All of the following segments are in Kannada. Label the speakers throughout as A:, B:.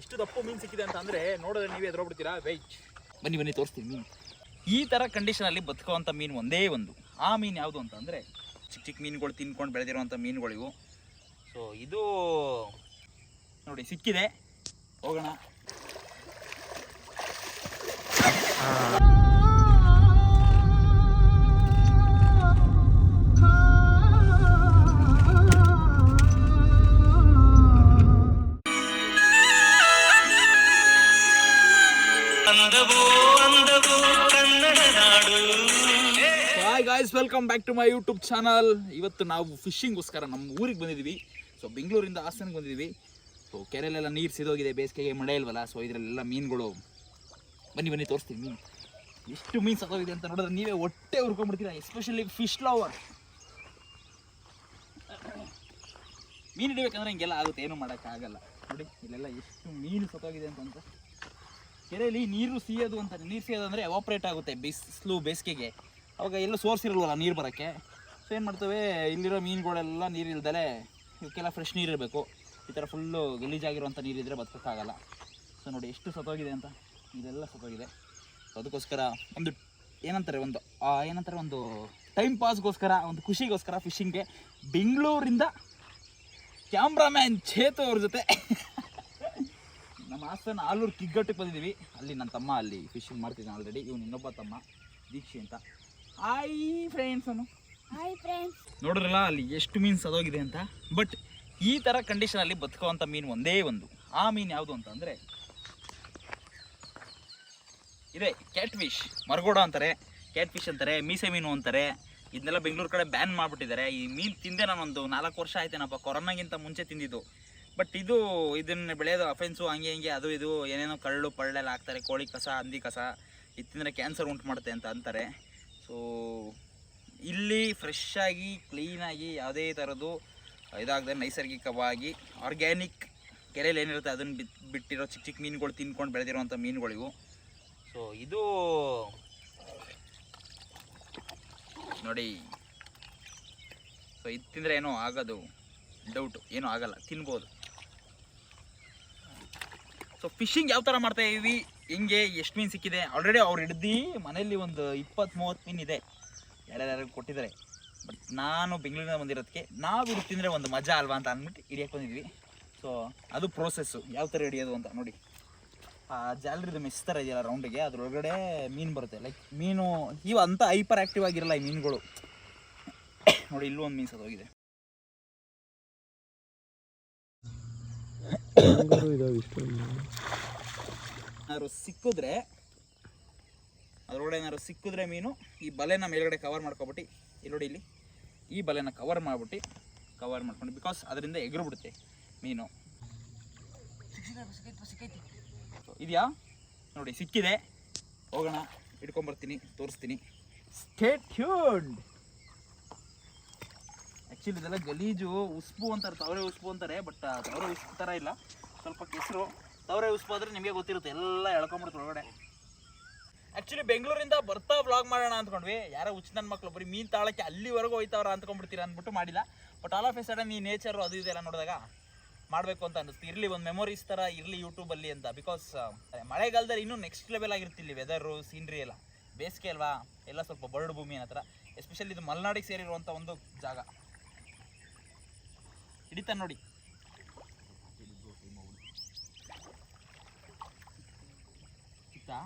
A: ಎಷ್ಟು ದಪ್ಪು ಮೀನು ಸಿಕ್ಕಿದೆ ಅಂತ ಅಂದ್ರೆ ನೋಡಿದ್ರೆ ನೀವೇ ಎದುರೋಗ್ಬಿಡ್ತೀರಾ? ವೆಯ್ಟ್ ಬನ್ನಿ ಬನ್ನಿ ತೋರಿಸ್ತೀನಿ ಮೀನು. ಈ ಥರ ಕಂಡೀಷನಲ್ಲಿ ಬದುಕುವಂಥ ಮೀನು ಒಂದೇ ಒಂದು. ಆ ಮೀನು ಯಾವುದು ಅಂತ ಅಂದ್ರೆ ಚಿಕ್ಕ ಚಿಕ್ಕ ಮೀನುಗಳು ತಿನ್ಕೊಂಡು ಬೆಳೆದಿರುವಂಥ ಮೀನುಗಳಿವು ಸೊ ಇದು ನೋಡಿ ಸಿಕ್ಕಿದೆ. ಹೋಗೋಣ. Welcome back to my YouTube channel ಇವತ್ತು ನಾವು ಫಿಶಿಂಗ್ಗೋಸ್ಕರ ನಮ್ಮ ಊರಿಗೆ ಬಂದಿದ್ದೀವಿ. ಸೊ ಬೆಂಗಳೂರಿಂದ ಹಾಸನಕ್ಕೆ ಬಂದಿದ್ದೀವಿ. ಸೊ ಕೆರೆಯಲ್ಲೆಲ್ಲ ನೀರು ಸಿದೋಗಿದೆ, ಬೇಸಿಗೆಗೆ ಮಳೆ ಇಲ್ವಲ್ಲ ಸೊ ಇದರಲ್ಲೆಲ್ಲ ಮೀನುಗಳು. ಬನ್ನಿ ಬನ್ನಿ, ತೋರಿಸ್ತೀನಿ ಮೀನು. ಎಷ್ಟು ಮೀನು ಸತ್ತೋಗಿದೆ ಅಂತ ನೋಡಿದ್ರೆ ನೀವೇ ಹೊಟ್ಟೆ ಹುರ್ಕೊಂಡ್ಬಿಡ್ತೀರಾ ಎಸ್ಪೆಷಲಿ ಫಿಶ್ ಲವರ್ ಮೀನು ಹಿಡಿಬೇಕಂದ್ರೆ ಹಿಂಗೆಲ್ಲ ಆಗುತ್ತೆ, ಏನು ಮಾಡೋಕ್ಕಾಗಲ್ಲ. ನೋಡಿ, ಇಲ್ಲೆಲ್ಲ ಎಷ್ಟು ಮೀನು ಸತ್ತೋಗಿದೆ ಅಂತ ಕೆರೆಯಲ್ಲಿ ನೀರು ಸಿಯೋದು ಅಂತ, ನೀರು ಸಿಯೋದು ಅಂದರೆ ಎವಾಪ್ರೇಟ್ ಆಗುತ್ತೆ, ಬಿಸಿಲು, ಬೇಸಿಗೆಗೆ. ಅವಾಗ ಎಲ್ಲೂ ಸೋರ್ಸ್ ಇರಲ್ವಲ್ಲ ನೀರು ಬರೋಕ್ಕೆ? ಸೊ ಏನು ಮಾಡ್ತೇವೆ, ಇಲ್ಲಿರೋ ಮೀನುಗಳೆಲ್ಲ ನೀರು ಇಲ್ದಲೆ ಇವಕ್ಕೆಲ್ಲ ಫ್ರೆಶ್ ನೀರು ಇರಬೇಕು. ಈ ಥರ ಫುಲ್ಲು ಗಲೀಜಾಗಿರುವಂಥ ನೀರಿದ್ದರೆ ಬದುಕೋಕ್ಕಾಗಲ್ಲ. ಸೊ ನೋಡಿ, ಎಷ್ಟು ಸತ್ತೋಗಿದೆ ಅಂತ? ಇದೆಲ್ಲ ಸತ್ತೋಗಿದೆ. ಸೊ ಅದಕ್ಕೋಸ್ಕರ ಒಂದು ಏನಂತಾರೆ ಒಂದು ಏನಂತಾರೆ, ಒಂದು ಟೈಮ್ ಪಾಸ್ಗೋಸ್ಕರ ಒಂದು ಖುಷಿಗೋಸ್ಕರ ಫಿಶಿಂಗ್ಗೆ ಬೆಂಗಳೂರಿಂದ ಕ್ಯಾಮ್ರಾಮ್ಯಾನ್ ಚೇತು ಅವ್ರ ಜೊತೆ. ನಮ್ಮ ಹಾಸನ ಆಲೂರು ಕಿಗ್ಗಟ್ಟಿಗೆ ಬಂದಿದ್ದೀವಿ. ಅಲ್ಲಿ ನನ್ನ ತಮ್ಮ ಅಲ್ಲಿ ಫಿಶಿಂಗ್ ಮಾಡ್ತಿದ್ದಾನೆ ಆಲ್ರೆಡಿ ಇವನು ಇನ್ನೊಬ್ಬ ತಮ್ಮ, ದೀಕ್ಷಿ ಅಂತ. ಹಾಯ್ ಫ್ರೆಂಡ್ಸ್
B: ಹಾಯ್ ಫ್ರೆಂಡ್ಸ್
A: ನೋಡಿದ್ರಲ್ಲ ಅಲ್ಲಿ ಎಷ್ಟು ಮೀನ್ಸ್ ಅದೋಗಿದೆ ಅಂತ? ಬಟ್ ಈ ಥರ ಕಂಡೀಷನಲ್ಲಿ ಬದುಕುವಂಥ ಮೀನು ಒಂದೇ ಒಂದು. ಆ ಮೀನು ಯಾವುದು ಅಂತ ಅಂದರೆ ಇದೆ ಕ್ಯಾಟ್ ಫಿಶ್ ಮರಗೋಡ ಅಂತಾರೆ. ಕ್ಯಾಟ್ ಫಿಶ್ ಅಂತಾರೆ ಮೀಸೆ ಮೀನು ಅಂತಾರೆ. ಇದನ್ನೆಲ್ಲ ಬೆಂಗಳೂರು ಕಡೆ ಬ್ಯಾನ್ ಮಾಡಿಬಿಟ್ಟಿದ್ದಾರೆ. ಈ ಮೀನು ತಿಂದೆ ನಾನೊಂದು ನಾಲ್ಕು ವರ್ಷ ಆಯ್ತೇನಪ್ಪ ಕೊರೋನಾಗಿಂತ ಮುಂಚೆ ತಿಂದಿದ್ದು. ಬಟ್ ಇದು ಇದನ್ನ ಬೆಳೆಯೋದು ಅಫೆನ್ಸು ಹಂಗೆ ಹಿಂಗೆ ಅದು ಇದು ಏನೇನೋ ಕಳ್ಳು ಪಳ್ಳೆಲ್ಲ ಹಾಕ್ತಾರೆ ಕೋಳಿ ಕಸ ಹಂದಿ ಕಸ ಇದು ತಿಂದರೆ ಕ್ಯಾನ್ಸರ್ ಉಂಟು ಮಾಡುತ್ತೆ ಅಂತ ಅಂತಾರೆ. ಸೊ ಇಲ್ಲಿ ಫ್ರೆಶ್ ಆಗಿ ಕ್ಲೀನಾಗಿ ಯಾವುದೇ ಥರದ್ದು ಇದಾಗದೆ ನೈಸರ್ಗಿಕವಾಗಿ ಆರ್ಗ್ಯಾನಿಕ್ ಕೆರೆಯಲ್ಲಿ ಏನಿರುತ್ತೆ ಅದನ್ನು ಬಿತ್, ಬಿಟ್ಟಿರೋ ಚಿಕ್ಕ ಚಿಕ್ಕ ಮೀನುಗಳು ತಿನ್ಕೊಂಡು ಬೆಳೆದಿರುವಂಥ ಮೀನುಗಳಿವು. ಸೊ ಇದು ನೋಡಿ. ಸೊ ಇದು ತಿಂದರೆ ಏನೋ ಆಗೋದು. ಡೌಟು ಏನೂ ಆಗಲ್ಲ. ತಿನ್ಬೋದು. ಸೊ ಫಿಶಿಂಗ್ ಯಾವ ಥರ ಮಾಡ್ತಾ ಇದೀವಿ? ಹೆಂಗೆ ಎಷ್ಟು ಮೀನು ಸಿಕ್ಕಿದೆ? ಆಲ್ರೆಡಿ ಅವ್ರು ಹಿಡ್ದು ಮನೆಯಲ್ಲಿ ಒಂದು ಇಪ್ಪತ್ತು ಮೂವತ್ತು ಮೀನು ಇದೆ. ಯಾರ್ಯಾರು ಕೊಟ್ಟಿದ್ದಾರೆ. ಬಟ್ ನಾನು ಬೆಂಗಳೂರಿಂದ ಬಂದಿರೋದಕ್ಕೆ ನಾವು ಹಿಡಿದು ತಿಂದರೆ ಒಂದು ಮಜಾ ಅಲ್ವಾ ಅಂತ ಅಂದ್ಬಿಟ್ಟು ಹಿಡಿಯಕ್ಕೆ ಬಂದಿದ್ವಿ. ಸೊ ಅದು ಪ್ರೋಸೆಸ್ಸು ಯಾವ ಥರ ಹಿಡಿಯೋದು ಅಂತ ನೋಡಿ. ಆ ಜಾಲರಿದು ಮೆಸ್ ಥರ ಇದೆಯಲ್ಲ ರೌಂಡಿಗೆ ಅದರೊಳಗಡೆ ಮೀನು ಬರುತ್ತೆ. ಲೈಕ್ ಮೀನು, ಇವು ಅಂತ ಹೈಪರ್ ಆ್ಯಕ್ಟಿವ್ ಆಗಿರಲ್ಲ ಈ ಮೀನುಗಳು. ನೋಡಿ, ಇಲ್ಲೂ ಒಂದು ಮೀನು ಸತ್ತೋಗಿದೆ. ಏನಾದ್ರು ಸಿಕ್ಕಿದ್ರೆ ಅದರೊಳಗೆ ಏನಾದ್ರು ಸಿಕ್ಕಿದ್ರೆ ಮೀನು, ಈ ಬಲೆನ ಮೇಲ್ಗಡೆ ಕವರ್ ಮಾಡ್ಕೊಬಿಟ್ಟು, ಇಲ್ಲಿ ನೋಡಿ ಇಲ್ಲಿ, ಈ ಬಲೆನ ಕವರ್ ಮಾಡ್ಬಿಟ್ಟು ಕವರ್ ಮಾಡ್ಕೊಂಡು ಬಿಕಾಸ್ ಅದರಿಂದ ಎಗರು ಬಿಡುತ್ತೆ ಮೀನು. ಇದೆಯಾ? ನೋಡಿ, ಸಿಕ್ಕಿದೆ. ಹೋಗೋಣ, ಹಿಡ್ಕೊಂಬರ್ತೀನಿ, ತೋರಿಸ್ತೀನಿ. ಸ್ಟೇಟ್ ಆ್ಯಕ್ಚುಲಿ ಇದೆಲ್ಲ ಗಲೀಜು, ಉಸ್ಪು ಅಂತಾರೆ ತವರೆ ಉಸ್ಪು ಅಂತಾರೆ ಬಟ್ ತವರೆ ಉಸ್ಪು ಥರ ಇಲ್ಲ. ಸ್ವಲ್ಪ ಕೆಸರು. ತವರೆ ಮಾಡಿದ್ರೆ ನಿಮಗೆ ಗೊತ್ತಿರುತ್ತೆ, ಎಲ್ಲ ಎಳ್ಕೊಂಬಿಡ್ತು ಒಳಗಡೆ. ಆ್ಯಕ್ಚುಲಿ ಬೆಂಗಳೂರಿಂದ ಬರ್ತಾ ವ್ಲಾಗ್ ಮಾಡೋಣ ಅಂದ್ಕೊಂಡ್ವಿ. ಯಾರೋ ಹುಚ್ಚ ನನ್ನ ಮಕ್ಕಳು ಬರೀ ಮೀನು ತಾಳಕ್ಕೆ ಅಲ್ಲಿವರೆಗೂ ಹೋಯ್ತವ್ರ ಅಂದ್ಕೊಂಡ್ಬಿಡ್ತೀರ ಅಂದ್ಬಿಟ್ಟು ಮಾಡಿಲ್ಲ. But all of a sudden ಈ ನೇಚರು ಅದು ಇದೆಲ್ಲ ನೋಡಿದಾಗ ಮಾಡಬೇಕು ಅಂತ ಅನ್ನಿಸ್ತು. ಇರಲಿ, ಒಂದು ಮೆಮೊರೀಸ್ ಥರ ಇರಲಿ ಯೂಟ್ಯೂಬಲ್ಲಿ ಅಂತ. ಬಿಕಾಸ್ ಮಳೆಗಾಲದಲ್ಲಿ ಇನ್ನೂ ನೆಕ್ಸ್ಟ್ ಲೆವೆಲ್ ಆಗಿರ್ತಿಲ್ಲಿ ವೆದರು ಸೀನ್ರಿ ಎಲ್ಲ. ಬೇಸಿಗೆ ಅಲ್ವಾ? ಎಲ್ಲ ಸ್ವಲ್ಪ ಬರಡು ಭೂಮಿ ಹತ್ರ ಎಸ್ಪೆಷಲಿ ಇದು ಮಲೆನಾಡಿಗೆ ಸೇರಿರುವಂಥ ಒಂದು ಜಾಗ. ಹಿಡಿತ ನೋಡಿ. ಸಿಕ್ತಾ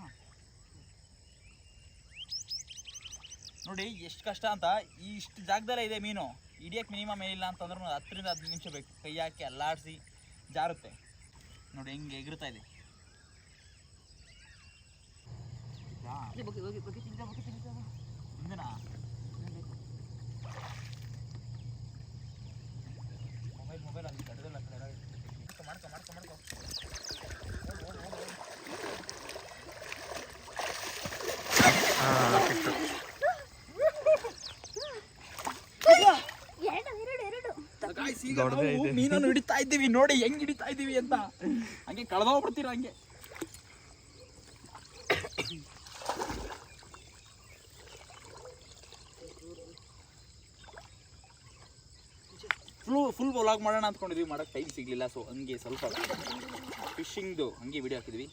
A: ನೋಡಿ ಎಷ್ಟು ಕಷ್ಟ ಅಂತ. ಈ ಇಷ್ಟು ಜಾಗದಲ್ಲೇ ಇದೆ ಮೀನು. ಹಿಡಿಯಕ್ಕೆ ಮಿನಿಮಮ್ ಏನಿಲ್ಲ ಅಂತಂದ್ರೂ ಹತ್ತರಿಂದ ಹದಿನೈದು ನಿಮಿಷ ಬೇಕು. ಕೈ ಹಾಕಿ ಅಲ್ಲಾಡಿಸಿ ಜಾರುತ್ತೆ. ನೋಡಿ ಹೆಂಗೆ ಎಗರುತ್ತಾ ಇದೆ? ಮೊಬೈಲ್ ಮೊಬೈಲ್ ಅಲ್ಲಿ. ಮಾಡ್ಕೊ ಮಾಡ್ಕೊ ಮಾಡ್ಕೊ ಓಡು, ಓಡು, ಓಡು, ಓಡು.
B: ಎರಡು ಎರಡು ಎರಡು
A: ಮೀನನ್ನು ಹಿಡಿತಾ ಇದ್ದೀವಿ ನೋಡಿ ಹೆಂಗ್ ಹಿಡಿತಾ ಇದ್ದೀವಿ ಅಂತ. ಹಂಗೆ ಕಳೆದೋಗ್ಬಿಡ್ತೀರ ಹಂಗೆ. ಫುಲ್ ಫುಲ್ ವ್ಲಾಗ್ ಮಾಡೋಣ ಅಂದ್ಕೊಂಡಿದ್ವಿ ಮಾಡಕ್ಕೆ ಟೈಮ್ ಸಿಗಲಿಲ್ಲ ಸೊ ಹಂಗೆ ಸ್ವಲ್ಪ ಫಿಶಿಂಗ್ದು ಹಂಗೆ ವಿಡಿಯೋ ಹಾಕಿದ್ವಿ.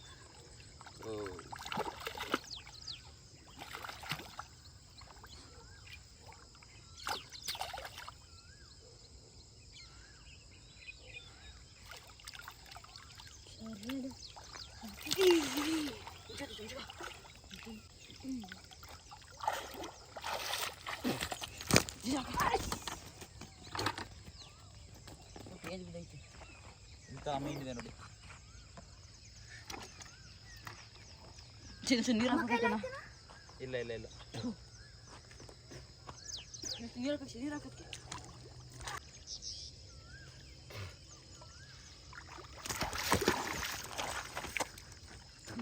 A: ಇಂಥ ಮೀನಿದೆ ನೋಡಿ.
C: ನೀರು ಹಾಕಬೇಕಣ್ಣ
A: ಇಲ್ಲ ಇಲ್ಲ ಇಲ್ಲ.
C: ನೀರು ಹಾಕಿ ನೀರು ಹಾಕಕ್ಕೆ.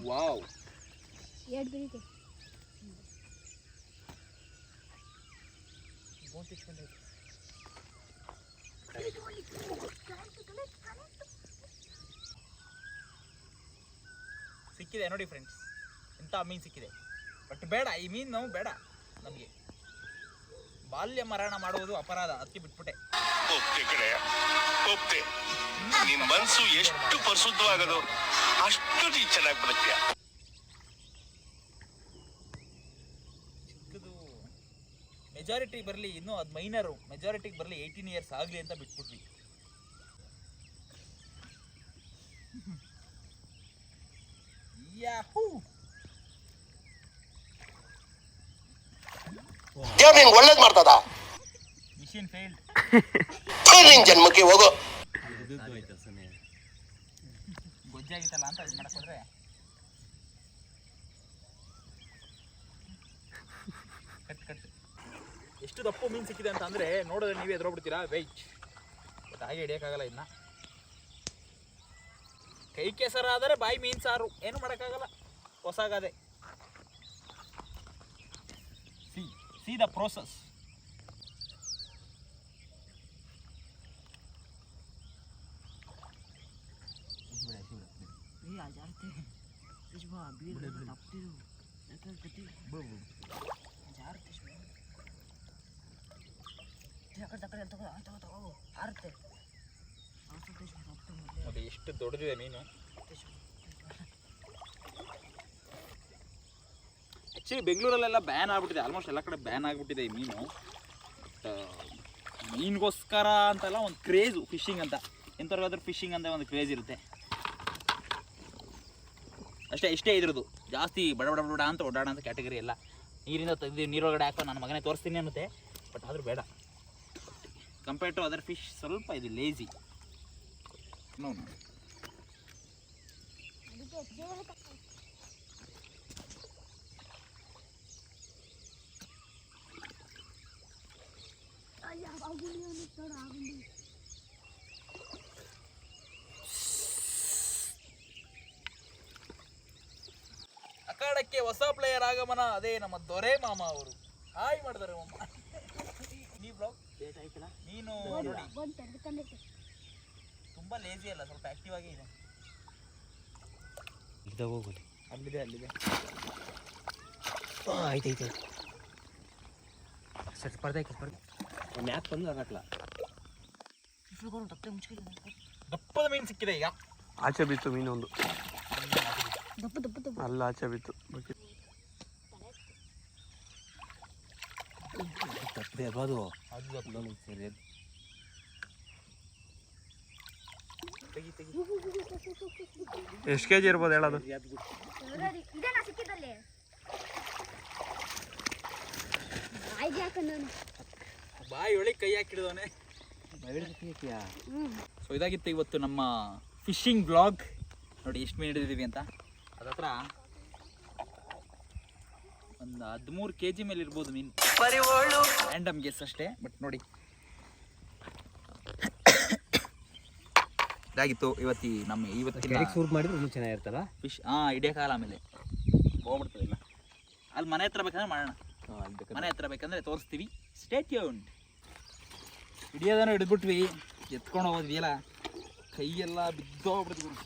A: ವಾವ್.
B: ಎರಡು ಬೀಳಿದೆ
A: ಸಿಕ್ಕಿದೆ ನೋಡಿ ಫ್ರೆಂಡ್ಸ್ ಇಂಥ ಮೀನು ಸಿಕ್ಕಿದೆ. ಬಟ್ ಬೇಡ ಈ ಮೀನು ಬೇಡ ನಮಗೆ. ಬಾಲ್ಯ ಮರಣ ಮಾಡುವುದು ಅಪರಾಧ ಅದಕ್ಕೆ ಬಿಟ್ಬಿಟ್ಟೆ.
D: ಓಕೆ ಕಡೆ ಒಪ್ತೆ. ನಿನ್ ಮನ್ಸು ಎಷ್ಟು ಪರಿಶುದ್ಧವಾಗದು ಅಷ್ಟು ನೀ ಚೆನ್ನಾಗಿ ಬದುಕ್ತೀಯ.
A: ಮೆಜಾರಿಟಿ ಬರಲಿ ಇನ್ನೂ ಅದು ಮೈನರು ಮೆಜಾರಿಟಿಗೆ ಬರಲಿ ಏಯ್ಟೀನ್ ಇಯರ್ಸ್ ಆಗಲಿ ಅಂತ ಬಿಟ್ಬಿಟ್ವಿ.
E: ದೇವ್ರು ನಿಂಗೆ ಒಳ್ಳೇದ್ ಮಾಡ್ತದ?
A: ಮಿಷಿನ್ ಫೇಲ್ಡ್
E: ನಿನ್ ಜನ್ಮಕ್ಕೆ ಹೋಗೋ.
A: ಗೊಜ್ಜಾಗಿತ್ತಲ್ಲ ಅಂತ ಇದು ಮಾಡಕ್ ಹೋದ್ರೆ ಕಟ್ ಕಟ್. ಎಷ್ಟು ದಪ್ಪು ಮೀನು ಸಿಕ್ಕಿದೆ ಅಂತ ಅಂದರೆ ನೋಡಿದ್ರೆ ನೀವೇ ಎದುರೋಗ್ಬಿಡ್ತೀರಾ? ವೆಯ್ಟ್ ಬಟ್ ಹಾಗೆ ಹಿಡಿಯೋಕ್ಕಾಗಲ್ಲ ಇನ್ನ ಕೈ ಕೆಸರಾದರೆ ಬಾಯಿ ಮೀನು ಸಾರು. ಏನು ಮಾಡೋಕ್ಕಾಗಲ್ಲ. ಹೊಸಾಗದೆ ಸಿ ಸಿ ದ ಪ್ರೋಸೆಸ್
C: ಜಾರ್ತೆ.
A: ನೋಡಿ, ಎಷ್ಟು ದೊಡ್ಡದಿದೆ ಮೀನು. ಆ್ಯಕ್ಚುಲಿ ಬೆಂಗಳೂರಲ್ಲೆಲ್ಲ ಬ್ಯಾನ್ ಆಗ್ಬಿಟ್ಟಿದೆ. ಆಲ್ಮೋಸ್ಟ್ ಎಲ್ಲ ಕಡೆ ಬ್ಯಾನ್ ಆಗಿಬಿಟ್ಟಿದೆ ಈ ಮೀನು. ಬಟ್ ಮೀನಿಗೋಸ್ಕರ ಅಂತೆಲ್ಲ ಒಂದು ಕ್ರೇಜು ಫಿಶಿಂಗ್ ಅಂತ. ಎಂಥವ್ರಿಗಾದ್ರೂ ಫಿಶಿಂಗ್ ಅಂತ ಒಂದು ಕ್ರೇಜ್ ಇರುತ್ತೆ. ಅಷ್ಟೇ, ಇಷ್ಟೇ ಇದ್ರದ್ದು. ಜಾಸ್ತಿ ಬಡ ಬಡ ಬಡ ಅಂತ ಓಡಾಡೋ ಅಂತ ಕ್ಯಾಟಗರಿ ಎಲ್ಲ ನೀರಿಂದ ತೆಗೆದು ನೀರೊಳಗಡೆ ಹಾಕೋ ನನ್ನ ಮಗನೇ ತೋರಿಸ್ತೀನಿ ಅನ್ನುತ್ತೆ. ಬಟ್ ಆದರೂ ಬೇಡ. ಕಂಪೇರ್ ಟು ಅದರ್ ಫಿಶ್ ಸ್ವಲ್ಪ ಇದು ಲೇಜಿ ನೋ ನೋ ಅಖಾಡಕ್ಕೆ ಹೊಸ ಪ್ಲೇಯರ್ ಆಗಮನ ಅದೇ ನಮ್ಮ ದೊರೆ ಮಾಮ ಅವರು. ಹಾಯ್ ಮಾಡಿದಾರೆ ಮಾಮ. ನೀ ಬ್ಲಾಗ್ ನೀನು ನೋಡಿ. ತುಂಬಾ ಲೇಜಿ ಅಲ್ಲ ಸ್ವಲ್ಪ ಆಕ್ಟಿವ್ ಆಗಿ ಇದೆ ಅಲ್ಲಿದೆ ಅಲ್ಲಿದೆ.
F: ಆಯ್ತು ಸರ್ ಸ್ಪರ್ಧೆ ಸ್ಪರ್ಧೆ ಮ್ಯಾಪ್ ಬಂದು
C: ಮುಚ್ಚಿಲ್ಲ
A: ದಪ್ಪದ ಮೀನು ಸಿಕ್ಕಿದೆ ಈಗ.
G: ಆಚೆ ಬಿತ್ತು ಮೀನು
B: ದಪ್ಪ ದಪ್ಪ ದಪ್ಪ.
G: ಅಲ್ಲ ಆಚೆ ಬಿತ್ತು. ಬಕೆಟ್
F: ಅದು
A: ಅದು ದಪ್ಪ.
F: ಸರಿ
A: ತೆಗಿ ತೆಗಿ
G: ಎಷ್ಟು ಕೆ ಜಿ ಇರ್ಬೋದು ಹೇಳೋದು
A: ಬಾಯಿ ಒಳಗೆ ಕೈ ಹಾಕಿಡಿದವನೆ ಸೊ ಇದಾಗಿತ್ತು ಇವತ್ತು ನಮ್ಮ ಫಿಶಿಂಗ್ ಬ್ಲಾಗ್ ನೋಡಿ ಎಷ್ಟು ಮೀನು ಹಿಡಿದಿದ್ದೀವಿ ಅಂತ. ಅದತ್ರ ಒಂದು ಹದಿಮೂರು ಕೆ ಜಿ ಮೇಲೆ ಇರ್ಬೋದು ಮೀನು. ರ್ಯಾಂಡಮ್ ಗೆಸ್ ಅಷ್ಟೇ ಬಟ್ ನೋಡಿ. ಇದಾಗಿತ್ತು ಇವತ್ತಿ ನಮ್ಮ ಇವತ್ತಿನ
F: ಸೂರ್ ಮಾಡಿದ್ರೆ ಇನ್ನೂ ಚೆನ್ನಾಗಿರ್ತಲ್ಲ?
A: ಫಿಶ್ ಹಾಂ ಕಾಲ ಆಮೇಲೆ. ಹೋಗ್ಬಿಡ್ತದೆ ಇಲ್ಲ. ಅಲ್ಲಿ ಮನೆ ಹತ್ರ ಬೇಕಂದ್ರೆ ಮಾಡೋಣ. ಮನೆ ಹತ್ರ ಬೇಕಂದ್ರೆ ತೋರಿಸ್ತೀವಿ. ಸ್ಟೇಟ್ ಉಂಟು ಹಿಡಿಯೋದನ್ನ ಹಿಡಿದ್ಬಿಟ್ವಿ. ಎತ್ಕೊಂಡು ಹೋದ್ವಿಯಲ್ಲ. ಕೈಯೆಲ್ಲ ಬಿದ್ದೋಗ್ಬಿಡ್ತು ಗುರು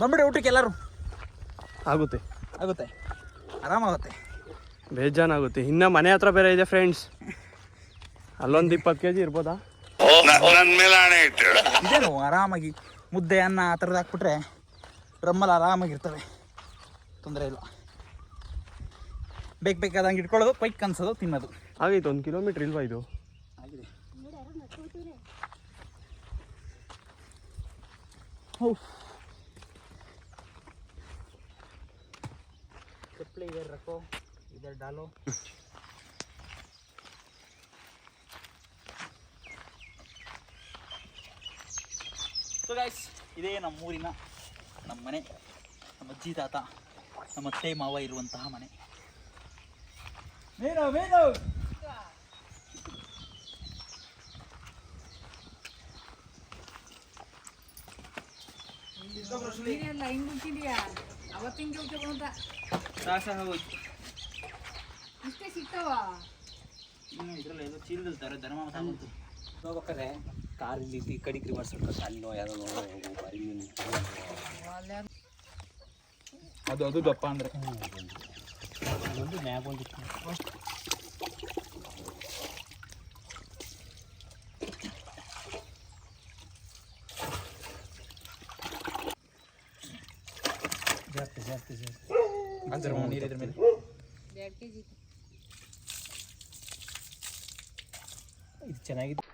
A: ಬಂದ್ಬಿಡಿ ಊಟಕ್ಕೆ ಎಲ್ಲರೂ
G: ಆಗುತ್ತೆ
A: ಆಗುತ್ತೆ ಆರಾಮಾಗುತ್ತೆ
G: ಬೇಜಾನಾಗುತ್ತೆ. ಇನ್ನ ಮನೆ ಹತ್ರ ಬೇರೆ ಇದೆ ಫ್ರೆಂಡ್ಸ್ ಅಲ್ಲೊಂದು ಇಪ್ಪತ್ತು ಕೆ ಜಿ ಇರ್ಬೋದಾ?
A: ಇದೇನು ಆರಾಮಾಗಿ ಮುದ್ದೆ ಅನ್ನ ಆ ಥರದ್ದು ಹಾಕ್ಬಿಟ್ರೆ ಡ್ರಮ್ಮಲ್ಲಿ ಆರಾಮಾಗಿರ್ತವೆ. ತೊಂದರೆ ಇಲ್ಲ. ಬೇಕು ಬೇಕಾದಂಗೆ ಇಟ್ಕೊಳ್ಳೋದು ಪೈಕ್ ಕನ್ಸೋದು ತಿನ್ನೋದು.
G: ಆಗೈತೆ ಒಂದು ಕಿಲೋಮೀಟ್ರ್ ಇಲ್ವಾ ಇದು?
A: ಆಗಿದೆ. ಚಪ್ಪಲಿ ಡಾಲು ಸೊ ಗೈಸ್ ಇದೇ ನಮ್ಮೂರಿನ ನಮ್ಮ ಮನೆ ನಮ್ಮ ಅಜ್ಜಿ ತಾತ ನಮ್ಮ ಅತ್ತೆ ಮಾವ ಇರುವಂತಹ ಮನೆ. ಹೋಯ್ತು
B: ಇಷ್ಟೇ ಸಿಗ್ತಾವ?
A: ಇನ್ನು ಇದ್ರಲ್ಲಿ ಏನೋ ಚೀಲದಲ್ಲಿ ತರ ಧರ್ಮ ಮಾತಾಡ್ತು
F: ಹೋಗ್ಬೇಕಾದ್ರೆ ಕಾರ್ ಇಲ್ಲಿ ಕಡಿಗೆ ರಿವರ್ಸ್ ಹೊಡ್ಕೊಂಡು ಅಲ್ಲೋ ಯಾವುದೋ
A: ಅದು ಅದು ದಪ್ಪ ಅಂದ್ರೆ.
F: ಒಂದು ಮ್ಯಾಗ್ ಒಂದು ಜಾಸ್ತಿ ಜಾಸ್ತಿ ಜಾಸ್ತಿ
A: ಅಂದ್ರೆ ನೀರಿದ್ರ ಮೇಲೆ
F: ಇದು ಚೆನ್ನಾಗಿತ್ತು